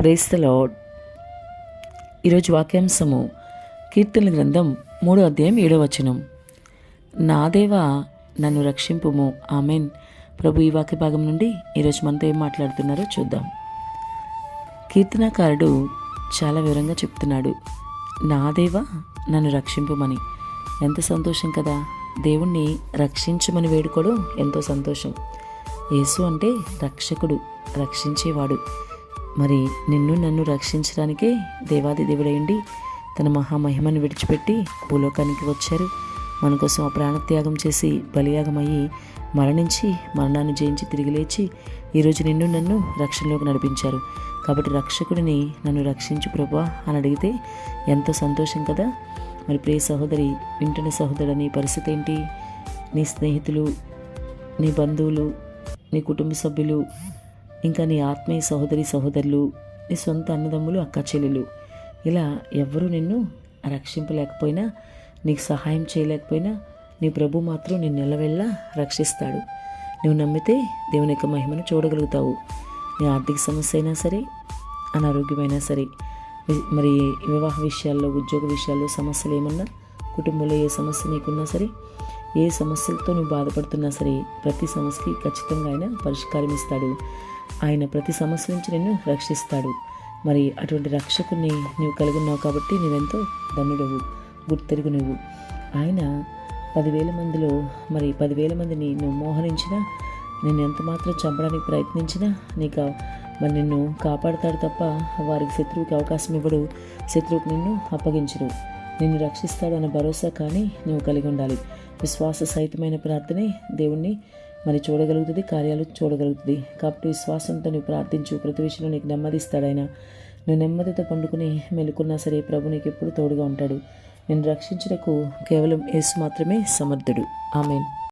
ప్రేస్తలో ఈరోజు వాక్యాంశము కీర్తన గ్రంథం మూడో అధ్యాయం ఏడో వచనం. నా దేవా నన్ను రక్షింపుము. ఆమెన్. ప్రభు ఈ వాక్య భాగం నుండి ఈరోజు మనతో ఏం మాట్లాడుతున్నారో చూద్దాం. కీర్తనాకారుడు చాలా వివరంగా చెప్తున్నాడు. నా దేవా నన్ను రక్షింపుమని. ఎంత సంతోషం కదా. దేవుణ్ణి రక్షించమని వేడుకోవడం ఎంతో సంతోషం. యేసు అంటే రక్షకుడు రక్షించేవాడు. మరి నిన్ను నన్ను రక్షించడానికే దేవాది దేవుడైండి. తన మహామహిమను విడిచిపెట్టి భూలోకానికి వచ్చారు. మన కోసం ఆ ప్రాణత్యాగం చేసి బలియాగమయ్యి మరణించి మరణాన్ని జయించి తిరిగి లేచి ఈరోజు నిన్ను నన్ను రక్షణలోకి నడిపించారు. కాబట్టి రక్షకుడిని నన్ను రక్షించు ప్రభా అని అడిగితే ఎంతో సంతోషం కదా. మరి ప్రియ సహోదరి వింటున్న సహోదరు నీ పరిస్థితి ఏంటి? నీ స్నేహితులు నీ బంధువులు నీ కుటుంబ సభ్యులు ఇంకా నీ ఆత్మీయ సహోదరి సహోదరులు నీ సొంత అన్నదమ్ములు అక్క చెల్లెలు. ఇలా ఎవ్వరూ నిన్ను రక్షింపలేకపోయినా నీకు సహాయం చేయలేకపోయినా నీ ప్రభు మాత్రం నిన్ను ఎల్లవెల్లా రక్షిస్తాడు. నువ్వు నమ్మితే దేవుని యొక్క మహిమను చూడగలుగుతావు. నీ ఆర్థిక సమస్య అయినా సరే అనారోగ్యమైనా సరే మరి వివాహ విషయాల్లో ఉద్యోగ విషయాల్లో సమస్యలు ఏమన్నా కుటుంబంలో ఏ సమస్య నీకున్నా సరే ఏ సమస్యలతో నువ్వు బాధపడుతున్నా సరే ప్రతి సమస్యకి ఖచ్చితంగా ఆయన పరిష్కారం ఇస్తాడు. ఆయన ప్రతి సమస్య నుంచి నిన్ను రక్షిస్తాడు. మరి అటువంటి రక్షకుని నువ్వు కలిగి ఉన్నావు కాబట్టి నువ్వెంతో ధన్యుడవు గుర్తెరుగు నువ్వు ఆయన పదివేల మందిలో మరి పదివేల మందిని నువ్వు మోహరించినా నేను ఎంత మాత్రం చంపడానికి ప్రయత్నించినా నీకు మరి నిన్ను కాపాడతాడు తప్ప వారికి శత్రువుకి అవకాశం ఇవ్వడు. శత్రువుకి నిన్ను అప్పగించడు. నిన్ను రక్షిస్తాడు అన్న భరోసా కానీ నువ్వు కలిగి ఉండాలి. విశ్వాస సహితమైన ప్రార్థనే దేవుణ్ణి మరి చూడగలుగుతుంది కార్యాలు చూడగలుగుతుంది. కాబట్టి విశ్వాసంతో నువ్వు ప్రార్థించు ప్రతి విషయంలో నీకు నెమ్మదిస్తాడాయన నువ్వు నెమ్మదితో పండుకుని మెలుకున్నా సరే ప్రభు నీకు ఎప్పుడు తోడుగా ఉంటాడు. నేను రక్షించుటకు కేవలం యేసు మాత్రమే సమర్థుడు. ఆమెన్.